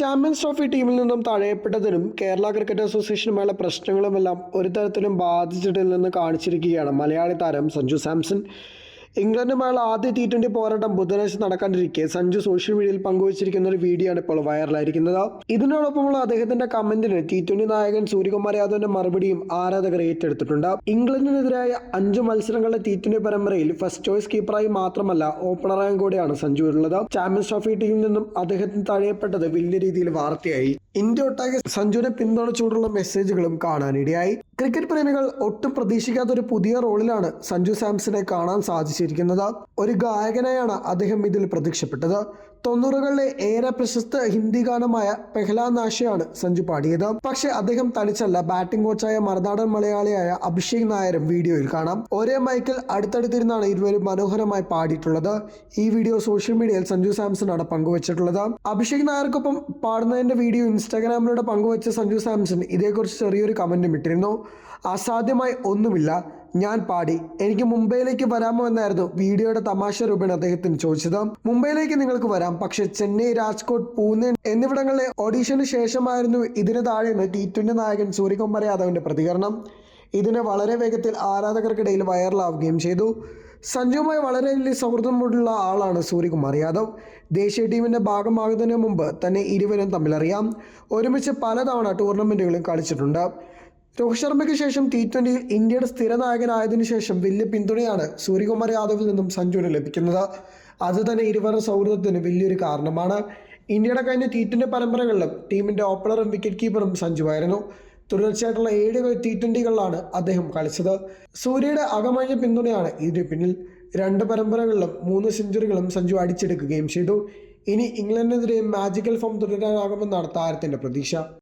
Champions trophy ടീമിൽ നിന്നും തഴയപ്പെട്ടതിനും Kerala cricket അസോസിയേഷനുമായുള്ള പ്രശ്നങ്ങളുമെല്ലാം ഒരു തരത്തിലും ബാധിച്ചിട്ടില്ലെന്ന് കാണിച്ചിരിക്കുകയാണ് മലയാളി താരം സഞ്ജു സാംസൺ. ഇംഗ്ലണ്ടുമായുള്ള ആദ്യ ടി ട്വന്റി പോരാട്ടം ബുധനാഴ്ച നടക്കാണ്ടിരിക്കെ സഞ്ജു സോഷ്യൽ മീഡിയയിൽ പങ്കുവച്ചിരിക്കുന്ന ഒരു വീഡിയോ ആണ് ഇപ്പോൾ വൈറലായിരിക്കുന്നത് ഇതിനോടൊപ്പമുള്ള അദ്ദേഹത്തിന്റെ കമന്റിന് ടി ട്വന്റി നായകൻ സൂര്യകുമാർ യാദവിന്റെ മറുപടിയും ആരാധകർ ഏറ്റെടുത്തിട്ടുണ്ട്. ഇംഗ്ലണ്ടിനെതിരായ അഞ്ച് മത്സരങ്ങളുടെ ടി ട്വന്റി പരമ്പരയിൽ ഫസ്റ്റ് ചോയ്സ് കീപ്പറായി മാത്രമല്ല ഓപ്പണറായും കൂടെയാണ് സഞ്ജു ഉള്ളത് ചാമ്പ്യൻസ് ട്രോഫി ടീമിൽ നിന്നും അദ്ദേഹത്തിന് തഴയപ്പെട്ടത് വലിയ രീതിയിൽ വാർത്തയായി. ഇന്ത്യ ഒട്ടാകെ സഞ്ജുവിനെ പിന്തുണച്ചുകൊണ്ടുള്ള മെസ്സേജുകളും കാണാനിടയായി. ക്രിക്കറ്റ് പ്രേമികൾ ഒട്ടും പ്രതീക്ഷിക്കാത്ത ഒരു പുതിയ റോളിലാണ് സഞ്ജു സാംസനെ കാണാൻ സാധിച്ചിരിക്കുന്നത്. ഒരു ഗായകനായാണ് അദ്ദേഹം ഇതിൽ പ്രത്യക്ഷപ്പെട്ടത്. തൊണ്ണൂറുകളിലെ ഏറെ പ്രശസ്ത ഹിന്ദി ഗാനമായ പെഹ്ലാ നാശയാണ് സഞ്ജു പാടിയത്. പക്ഷേ അദ്ദേഹം തനിച്ചല്ല ബാറ്റിംഗ് കോച്ചായ മറുനാടൻ മലയാളിയായ അഭിഷേക് നായരും വീഡിയോയിൽ കാണാം. ഒരേ മൈക്കിൽ അടുത്തടുത്തിരുന്നാണ് ഇരുവരും മനോഹരമായി പാടിയിട്ടുള്ളത്. ഈ വീഡിയോ സോഷ്യൽ മീഡിയയിൽ സഞ്ജു സാംസൺ ആണ് പങ്കുവച്ചിട്ടുള്ളത്. അഭിഷേക് നായർക്കൊപ്പം പാടുന്നതിന്റെ വീഡിയോ ഇൻസ്റ്റാഗ്രാമിലൂടെ പങ്കുവച്ച സഞ്ജു സാംസൺ ഇതേക്കുറിച്ച് ചെറിയൊരു കമന്റും ഇട്ടിരുന്നു. അസാധ്യമായി ഒന്നുമില്ല. ഞാൻ പാടി. എനിക്ക് മുംബൈയിലേക്ക് വരാമോ എന്നായിരുന്നു വീഡിയോയുടെ തമാശ രൂപേണ അദ്ദേഹത്തിന് ചോദിച്ചത്. മുംബൈയിലേക്ക് നിങ്ങൾക്ക് വരാം. പക്ഷെ ചെന്നൈ രാജ്കോട്ട് പൂനെ എന്നിവിടങ്ങളിലെ ഓഡീഷന് ശേഷമായിരുന്നു ഇതിന് താഴെ ടി ട്വന്റി നായകൻ സൂര്യകുമാർ യാദവിന്റെ പ്രതികരണം. ഇതിനെ വളരെ വേഗത്തിൽ ആരാധകർക്കിടയിൽ വൈറലാവുകയും ചെയ്തു. സഞ്ജുവുമായി വളരെ വലിയ സൗഹൃദമുള്ള ആളാണ് സൂര്യകുമാർ യാദവ്. ദേശീയ ടീമിന്റെ ഭാഗമാകുന്നതിന് മുമ്പ് തന്നെ ഇരുവരും തമ്മിലറിയാം ഒരുമിച്ച് പലതവണ ടൂർണമെന്റുകളും കളിച്ചിട്ടുണ്ട്. രോഹിത് ശർമ്മയ്ക്ക് ശേഷം ടി ട്വന്റിയിൽ ഇന്ത്യയുടെ സ്ഥിരനായകനായതിനു ശേഷം വലിയ പിന്തുണയാണ് സൂര്യകുമാർ യാദവിൽ നിന്നും സഞ്ജുവിന് ലഭിക്കുന്നത്. അത് തന്നെ ഇരുവരുടെ സൗഹൃദത്തിന് വലിയൊരു കാരണമാണ്. ഇന്ത്യയുടെ കഴിഞ്ഞ ടി ട്വന്റി പരമ്പരകളിലും ടീമിന്റെ ഓപ്പണറും വിക്കറ്റ് കീപ്പറും സഞ്ജുവായിരുന്നു. തുടർച്ചയായിട്ടുള്ള ഏഴ് ടി ട്വന്റികളിലാണ് അദ്ദേഹം കളിച്ചത്. സൂര്യയുടെ അകമഴിഞ്ഞ പിന്തുണയാണ് ഇതിന് പിന്നിൽ. രണ്ട് പരമ്പരകളിലും മൂന്ന് സെഞ്ചുറികളും സഞ്ജു അടിച്ചെടുക്കുകയും ചെയ്തു. ഇനി ഇംഗ്ലണ്ടിനെതിരെ മാജിക്കൽ ഫോം തുടരാനാകുമെന്നാണ് താരത്തിന്റെ പ്രതീക്ഷ.